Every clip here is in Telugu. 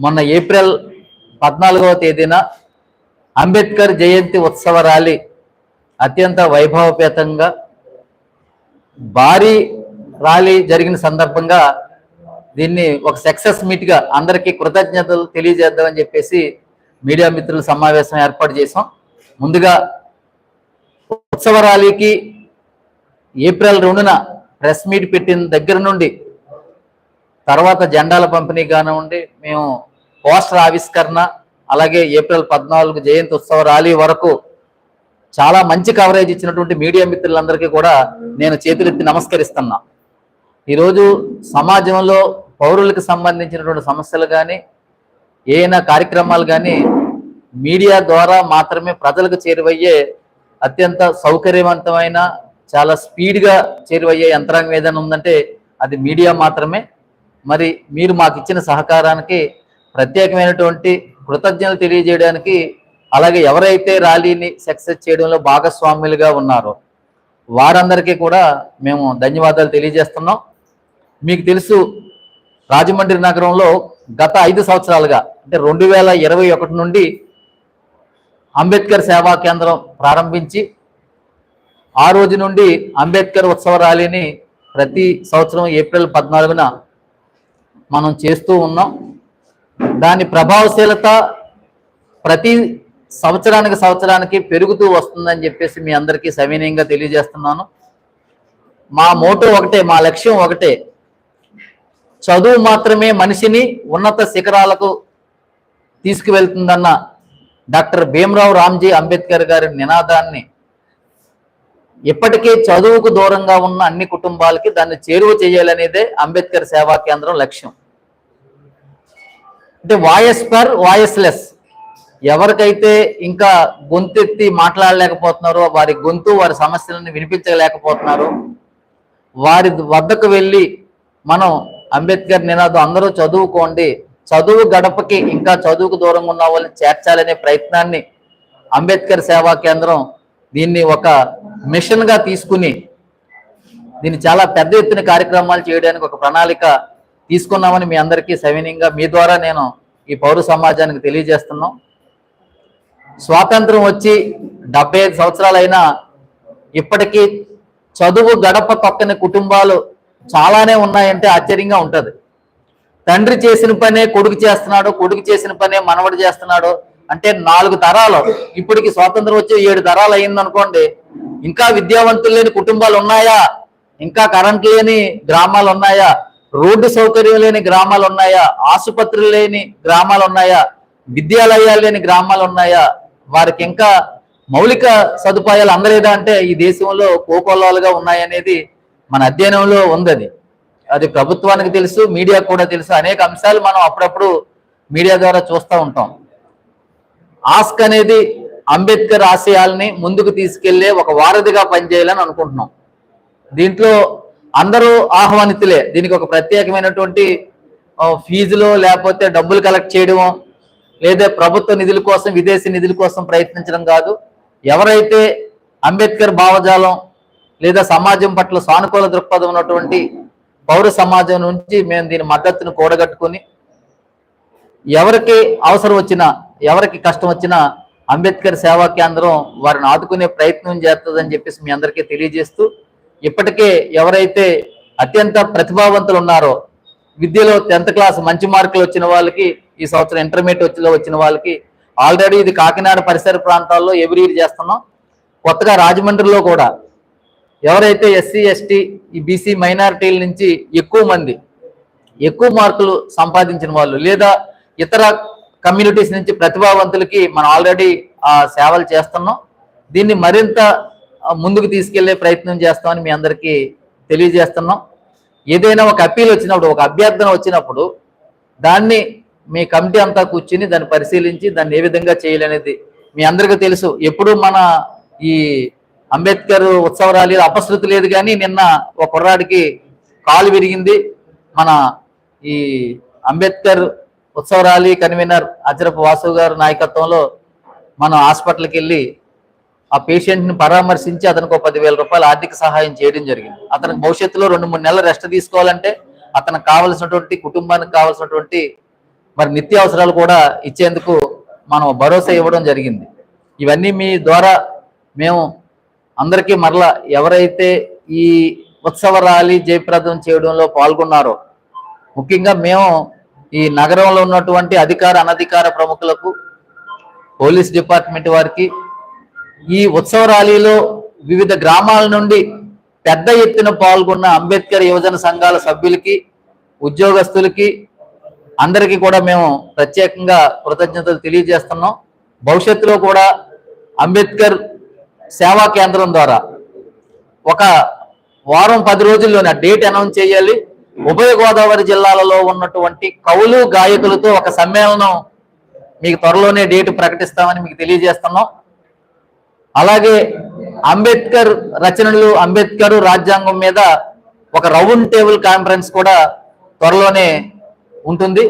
మొన్న ఏప్రిల్ పద్నాలుగవ తేదీన అంబేద్కర్ జయంతి ఉత్సవ ర్యాలీ అత్యంత వైభవపేతంగా భారీ ర్యాలీ జరిగిన సందర్భంగా దీన్ని ఒక సక్సెస్ మీట్గా అందరికీ కృతజ్ఞతలు తెలియజేద్దామని చెప్పేసి మీడియా మిత్రుల సమావేశం ఏర్పాటు చేసాం ముందుగా ఉత్సవ ర్యాలీకి ఏప్రిల్ రెండున ప్రెస్ మీట్ పెట్టిన దగ్గర నుండి తర్వాత జెండాల పంపిణీ కానివ్వండి మేము పోస్టర్ ఆవిష్కరణ అలాగే ఏప్రిల్ పద్నాలుగు జయంతి ఉత్సవ ర్యాలీ వరకు చాలా మంచి కవరేజ్ ఇచ్చినటువంటి మీడియా మిత్రులందరికీ కూడా నేను చేతులెత్తి నమస్కరిస్తున్నా. ఈరోజు సమాజంలో పౌరులకు సంబంధించినటువంటి సమస్యలు కానీ ఏమైనా కార్యక్రమాలు కానీ మీడియా ద్వారా మాత్రమే ప్రజలకు చేరువయ్యే అత్యంత సౌకర్యవంతమైన చాలా స్పీడ్గా చేరువయ్యే యంత్రాంగం ఏదైనా ఉందంటే అది మీడియా మాత్రమే. మరి మీరు మాకు ఇచ్చిన సహకారానికి ప్రత్యేకమైనటువంటి కృతజ్ఞతలు తెలియజేయడానికి అలాగే ఎవరైతే ర్యాలీని సక్సెస్ చేయడంలో భాగస్వాములుగా ఉన్నారో వారందరికీ కూడా మేము ధన్యవాదాలు తెలియజేస్తున్నాం. మీకు తెలుసు రాజమండ్రి నగరంలో గత ఐదు సంవత్సరాలుగా అంటే రెండు వేల ఇరవై ఒకటి నుండి అంబేద్కర్ సేవా కేంద్రం ప్రారంభించి ఆ రోజు నుండి అంబేద్కర్ ఉత్సవ ర్యాలీని ప్రతి సంవత్సరం ఏప్రిల్ పద్నాలుగున మనం చేస్తూ ఉన్నాం. దాని ప్రభావశీలత ప్రతి సంవత్సరానికి సంవత్సరానికి పెరుగుతూ వస్తుందని చెప్పేసి మీ అందరికీ సవినయంగా తెలియజేస్తున్నాను. మా మోటో ఒకటే మా లక్ష్యం ఒకటే. చదువు మాత్రమే మనిషిని ఉన్నత శిఖరాలకు తీసుకువెళ్తుందన్న డాక్టర్ భీమరావు రామ్జీ అంబేద్కర్ గారి నినాదాన్ని ఇప్పటికే చదువుకు దూరంగా ఉన్న అన్ని కుటుంబాలకి దాన్ని చేరువ చేయాలనేదే అంబేద్కర్ సేవా కేంద్రం లక్ష్యం. అంటే వాయస్ పర్ వాయస్లెస్. ఎవరికైతే ఇంకా గొంతెత్తి మాట్లాడలేకపోతున్నారో వారి గొంతు వారి సమస్యలను వినిపించలేకపోతున్నారు వారి వద్దకు వెళ్ళి మనం అంబేద్కర్ నినాదం అందరూ చదువుకోండి. చదువు గడపకి ఇంకా చదువుకు దూరంగా ఉన్న వాళ్ళని చేర్చాలనే ప్రయత్నాన్ని అంబేద్కర్ సేవా కేంద్రం దీన్ని ఒక మిషన్గా తీసుకుని దీన్ని చాలా పెద్ద ఎత్తున కార్యక్రమాలు చేయడానికి ఒక ప్రణాళిక తీసుకున్నామని మీ అందరికీ సవినీయంగా మీ ద్వారా నేను ఈ పౌర సమాజానికి తెలియజేస్తున్నాం. స్వాతంత్రం వచ్చి డెబ్బై ఐదు సంవత్సరాలైనా ఇప్పటికీ చదువు గడప తొక్కని కుటుంబాలు చాలానే ఉన్నాయంటే ఆశ్చర్యంగా ఉంటుంది. తండ్రి చేసిన పనే కొడుకు చేస్తున్నాడు కొడుకు చేసిన పనే మనవడు చేస్తున్నాడు అంటే నాలుగు తరాలు. ఇప్పటికి స్వాతంత్రం వచ్చి ఏడు తరాలు అయింది అనుకోండి ఇంకా విద్యావంతులు లేని కుటుంబాలు ఉన్నాయా? ఇంకా కరెంట్ లేని గ్రామాలు ఉన్నాయా? రోడ్డు సౌకర్యం లేని గ్రామాలు ఉన్నాయా? ఆసుపత్రులు లేని గ్రామాలు ఉన్నాయా? విద్యాలయాలు లేని గ్రామాలు ఉన్నాయా? వారికి ఇంకా మౌలిక సదుపాయాలు అందలేదా అంటే ఈ దేశంలో కోకోలాలుగా ఉన్నాయనేది మన అధ్యయనంలో ఉంది అది ప్రభుత్వానికి తెలుసు మీడియా కూడా తెలుసు. అనేక అంశాలు మనం అప్పుడప్పుడు మీడియా ద్వారా చూస్తూ ఉంటాం. ఆస్క్ అనేది అంబేద్కర్ ఆశయాల్ని ముందుకు తీసుకెళ్ళే ఒక వారధిగా పనిచేయాలని అనుకుంటున్నాం. దీంట్లో అందరూ ఆహ్వానితులే. దీనికి ఒక ప్రత్యేకమైనటువంటి ఫీజులు లేకపోతే డబ్బులు కలెక్ట్ చేయడమో లేదా ప్రభుత్వ నిధుల కోసం విదేశీ నిధుల కోసం ప్రయత్నించడం కాదు. ఎవరైతే అంబేద్కర్ భావజాలం లేదా సమాజం పట్ల సానుకూల దృక్పథం ఉన్నటువంటి పౌర సమాజం నుంచి మేము దీని మద్దతును కూడగట్టుకొని ఎవరికి అవసరం వచ్చినా ఎవరికి కష్టం వచ్చినా అంబేద్కర్ సేవా కేంద్రం వారిని ఆదుకునే ప్రయత్నం చేస్తుందని చెప్పేసి మీ అందరికీ తెలియజేస్తూ ఇప్పటికే ఎవరైతే అత్యంత ప్రతిభావంతులు ఉన్నారో విద్యలో టెన్త్ క్లాస్ మంచి మార్కులు వచ్చిన వాళ్ళకి ఈ సంవత్సరం ఇంటర్మీడియట్ వచ్చిలో వచ్చిన వాళ్ళకి ఆల్రెడీ ఇది కాకినాడ పరిసర ప్రాంతాల్లో ఎవ్రీ ఇయర్ చేస్తున్నాం. కొత్తగా రాజమండ్రిలో కూడా ఎవరైతే ఎస్సీ ఎస్టీ ఈ బీసీ మైనారిటీల నుంచి ఎక్కువ మంది ఎక్కువ మార్కులు సంపాదించిన వాళ్ళు లేదా ఇతర కమ్యూనిటీస్ నుంచి ప్రతిభావంతులకి మనం ఆల్రెడీ ఆ సేవలు చేస్తున్నాం. దీన్ని మరింత ముందుకు తీసుకెళ్ళే ప్రయత్నం చేస్తామని మీ అందరికీ తెలియజేస్తున్నాం. ఏదైనా ఒక అప్పీల్ వచ్చినప్పుడు ఒక అభ్యర్థన వచ్చినప్పుడు దాన్ని మీ కమిటీ అంతా కూర్చుని దాన్ని పరిశీలించి దాన్ని ఏ విధంగా చేయాలనేది మీ అందరికీ తెలుసు. ఎప్పుడు మన ఈ అంబేద్కర్ ఉత్సవ అపశృతి లేదు కానీ నిన్న ఒక కుర్రాడికి కాలు విరిగింది. మన ఈ అంబేద్కర్ ఉత్సవ ర్యాలీ కన్వీనర్ అజరపు వాసు గారి నాయకత్వంలో మనం హాస్పిటల్కి వెళ్ళి ఆ పేషెంట్ని పరామర్శించి అతనికి ఒక పదివేల రూపాయలు ఆర్థిక సహాయం చేయడం జరిగింది. అతనికి భవిష్యత్తులో రెండు మూడు నెలలు రెస్ట్ తీసుకోవాలంటే అతనికి కావలసినటువంటి కుటుంబానికి కావలసినటువంటి మరి నిత్య అవసరాలు కూడా ఇచ్చేందుకు మనం భరోసా ఇవ్వడం జరిగింది. ఇవన్నీ మీ ద్వారా మేము అందరికీ మరలా ఎవరైతే ఈ ఉత్సవ ర్యాలీ జయప్రదం చేయడంలో పాల్గొన్నారో ముఖ్యంగా మేము ఈ నగరంలో ఉన్నటువంటి అధికార అనధికార ప్రముఖులకు పోలీస్ డిపార్ట్మెంట్ వారికి ఈ ఉత్సవ ర్యాలీలో వివిధ గ్రామాల నుండి పెద్ద ఎత్తున పాల్గొన్న అంబేద్కర్ యువజన సంఘాల సభ్యులకి ఉద్యోగస్తులకి అందరికీ కూడా మేము ప్రత్యేకంగా కృతజ్ఞతలు తెలియజేస్తున్నాం. భవిష్యత్తులో కూడా అంబేద్కర్ సేవా కేంద్రం ద్వారా ఒక వారం పది రోజుల్లోనే డేట్ అనౌన్స్ చేయాలి. ఉభయ గోదావరి జిల్లాలలో ఉన్నటువంటి కవులు గాయకులతో ఒక సమ్మేళనం మీకు త్వరలోనే డేట్ ప్రకటిస్తామని మీకు తెలియజేస్తున్నాం. అలాగే అంబేద్కర్ రచనలు అంబేద్కర్ రాజ్యాంగం మీద ఒక రౌండ్ టేబుల్ కాన్ఫరెన్స్ కూడా త్వరలోనే ఉంటుంది.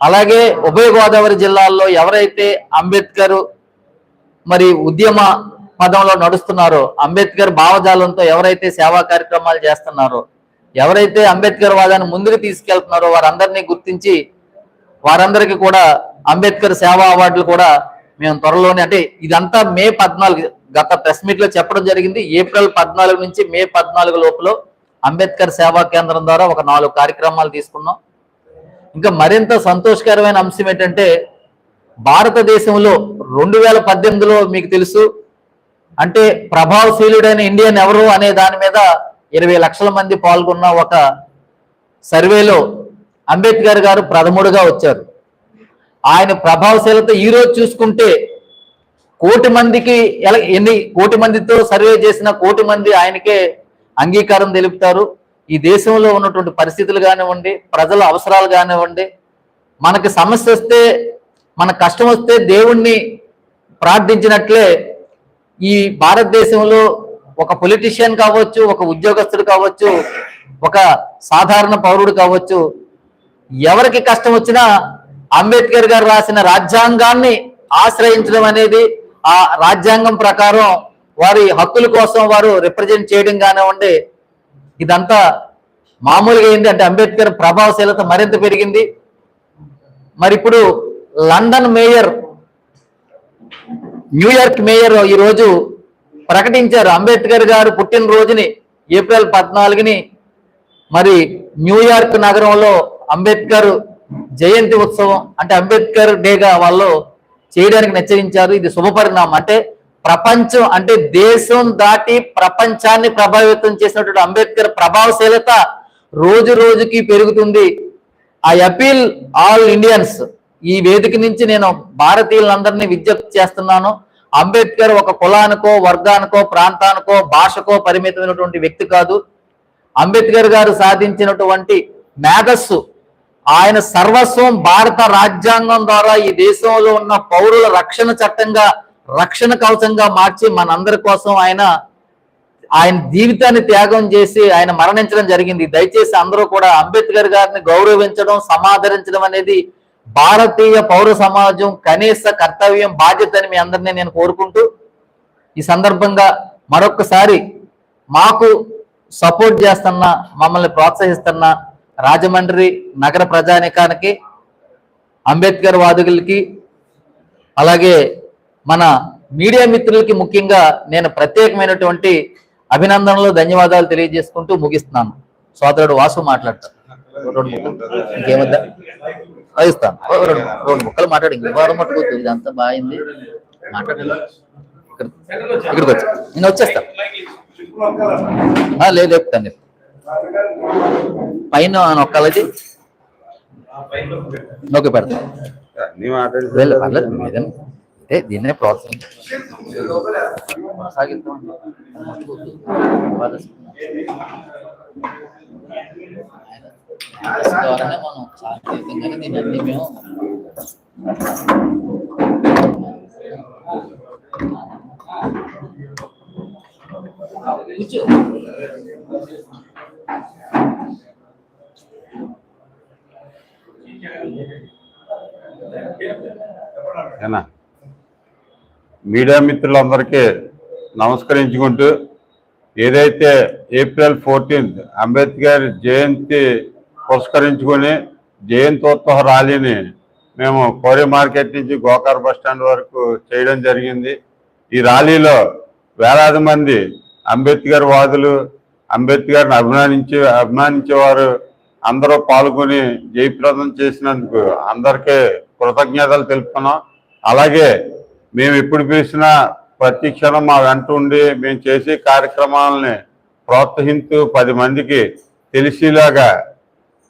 అలాగే ఉభయ గోదావరి జిల్లాల్లో ఎవరైతే అంబేద్కర్ మరి ఉద్యమ పదంలో నడుస్తున్నారో అంబేద్కర్ భావజాలంతో ఎవరైతే సేవా కార్యక్రమాలు చేస్తున్నారో ఎవరైతే అంబేద్కర్ వాదాన్ని ముందుకు తీసుకెళ్తున్నారో వారందరినీ గుర్తించి వారందరికీ కూడా అంబేద్కర్ సేవా అవార్డులు కూడా మేము త్వరలోనే అంటే ఇదంతా మే పద్నాలుగు గత ప్రెస్ మీట్లో చెప్పడం జరిగింది. ఏప్రిల్ పద్నాలుగు నుంచి మే పద్నాలుగు లోపల అంబేద్కర్ సేవా కేంద్రం ద్వారా ఒక నాలుగు కార్యక్రమాలు తీసుకున్నాం. ఇంకా మరింత సంతోషకరమైన అంశం ఏంటంటే భారతదేశంలో రెండు వేల పద్దెనిమిదిలో మీకు తెలుసు అంటే ప్రభావశీలుడైన ఇండియన్ ఎవరు అనే దాని మీద ఇరవై లక్షల మంది పాల్గొన్న ఒక సర్వేలో అంబేద్కర్ గారు ప్రథముడుగా వచ్చారు. ఆయన ప్రభావశీలత ఈరోజు చూసుకుంటే కోటి మందికి ఎలా ఎన్ని కోటి మందితో సర్వే చేసిన కోటి మంది ఆయనకే అంగీకారం తెలుపుతారు. ఈ దేశంలో ఉన్నటువంటి పరిస్థితులు కానివ్వండి ప్రజల అవసరాలు కానివ్వండి మనకి సమస్య వస్తే మన కష్టం వస్తే దేవుణ్ణి ప్రార్థించినట్లే ఈ భారతదేశంలో ఒక పొలిటీషియన్ కావచ్చు ఒక ఉద్యోగస్తుడు కావచ్చు ఒక సాధారణ పౌరుడు కావచ్చు ఎవరికి కష్టం వచ్చినా అంబేద్కర్ గారు రాసిన రాజ్యాంగాన్ని ఆశ్రయించడం అనేది ఆ రాజ్యాంగం ప్రకారం వారి హక్కుల కోసం వారు రిప్రజెంట్ చేయడం కానివ్వండి ఇదంతా మామూలుగా ఏంది అంటే అంబేద్కర్ ప్రభావశీలత మరింత పెరిగింది. మరి ఇప్పుడు లండన్ మేయర్ న్యూయార్క్ మేయర్ ఈరోజు ప్రకటించారు. అంబేద్కర్ గారు పుట్టినరోజుని ఏప్రిల్ పద్నాలుగుని మరి న్యూయార్క్ నగరంలో అంబేద్కర్ జయంతి ఉత్సవం అంటే అంబేద్కర్ డేగా వాళ్ళు చేయడానికి నిశ్చయించారు ఇది శుభపరిణామం అంటే ప్రపంచం అంటే దేశం దాటి ప్రపంచాన్ని ప్రభావితం చేసినటువంటి అంబేద్కర్ ప్రభావశీలత రోజు రోజుకి పెరుగుతుంది. ఐ అపీల్ ఆల్ ఇండియన్స్ ఈ వేదిక నుంచి నేను భారతీయులందరినీ విజ్ఞప్తి చేస్తున్నాను. అంబేద్కర్ ఒక కులానికో వర్గానికో ప్రాంతానికో భాషకో పరిమితమైనటువంటి వ్యక్తి కాదు. అంబేద్కర్ గారు సాధించినటువంటి మేధస్సు ఆయన సర్వస్వం భారత రాజ్యాంగం ద్వారా ఈ దేశంలో ఉన్న పౌరుల రక్షణ చట్టంగా రక్షణ కవచంగా మార్చి మనందరి కోసం ఆయన ఆయన జీవితాన్ని త్యాగం చేసి ఆయన మరణించడం జరిగింది. దయచేసి అందరూ కూడా అంబేద్కర్ గారిని గౌరవించడం సమాదరించడం అనేది భారతీయ పౌర సమాజం కనీస కర్తవ్యం బాధ్యత అని మీ అందరినీ నేను కోరుకుంటూ ఈ సందర్భంగా మరొకసారి మాకు సపోర్ట్ చేస్తున్న మమ్మల్ని ప్రోత్సహిస్తున్న రాజమండ్రి నగర ప్రజానికానికి అంబేద్కర్ వాదులకి అలాగే మన మీడియా మిత్రులకి ముఖ్యంగా నేను ప్రత్యేకమైనటువంటి అభినందనలు ధన్యవాదాలు తెలియజేసుకుంటూ ముగిస్తున్నాను. సోదరుడు వాసు మాట్లాడతాను రెండు ముక్కలు. ఇంకేమద్దా? ఇస్తాను. రెండు ముక్కలు మాట్లాడు. ఇంక వారం మట్టుకోవచ్చు ఇదంతా బాగుంది. మాట్లాడలేదు ఇక్కడికి వచ్చా. నేను వచ్చేస్తా. లేదు చెప్తాను పైన నొక్కాలది? నొక్కి పెడతాను పర్లేదు అంటే దీన్నే ప్రోత్సాహం ద్వారానే మనం దీన్ని అన్ని మేము కూర్చో మీడియా మిత్రులందరికీ నమస్కరించుకుంటూ ఏదైతే ఏప్రిల్ ఫోర్టీన్త్ అంబేద్కర్ జయంతి పురస్కరించుకొని జయంతోత్సవ ర్యాలీని మేము కోరి మార్కెట్ నుంచి గోకార్ బస్ స్టాండ్ వరకు చేయడం జరిగింది. ఈ ర్యాలీలో వేలాది మంది అంబేద్కర్ వాదులు అంబేద్కర్ని అభిమానించి అభిమానించేవారు అందరూ పాల్గొని జయప్రదం చేసినందుకు అందరికీ కృతజ్ఞతలు తెలుపుతున్నాం. అలాగే మేము ఎప్పుడు పిలిచినా ప్రతి క్షణం మా వెంట ఉండి మేము చేసే కార్యక్రమాలని ప్రోత్సహిస్తూ పది మందికి తెలిసేలాగా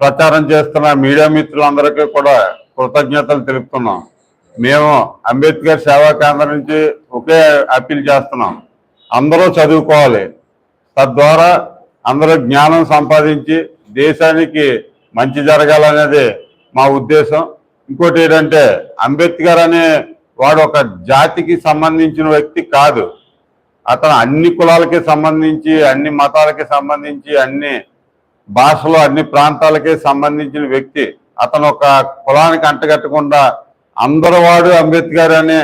ప్రచారం చేస్తున్న మీడియా మిత్రులందరికీ కూడా కృతజ్ఞతలు తెలుపుతున్నాం. మేము అంబేద్కర్ సేవా కేంద్రం నుంచి ఒకే అప్పీల్ చేస్తున్నాం. అందరూ చదువుకోవాలి. తద్వారా అందరూ జ్ఞానం సంపాదించి దేశానికి మంచి జరగాలనేది మా ఉద్దేశం. ఇంకోటి ఏంటంటే అంబేద్కర్ అనే వాడు ఒక జాతికి సంబంధించిన వ్యక్తి కాదు. అతను అన్ని కులాలకి సంబంధించి అన్ని మతాలకి సంబంధించి అన్ని భాషలు అన్ని ప్రాంతాలకి సంబంధించిన వ్యక్తి. అతను ఒక కులానికి అంటగట్టకుండా అందరు వాడు అంబేద్కర్ అనే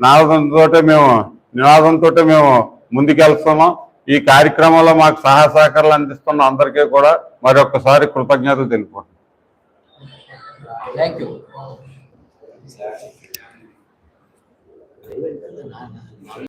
నినాదంతో మేము నినాదంతో మేము ముందుకెళ్తున్నాం. ఈ కార్యక్రమంలో మాకు సహాయ సహకారాలు అందిస్తున్న అందరికీ కూడా మరొకసారి కృతజ్ఞతలు తెలుపుకుంటున్నాం. செய்வேன்றது நான்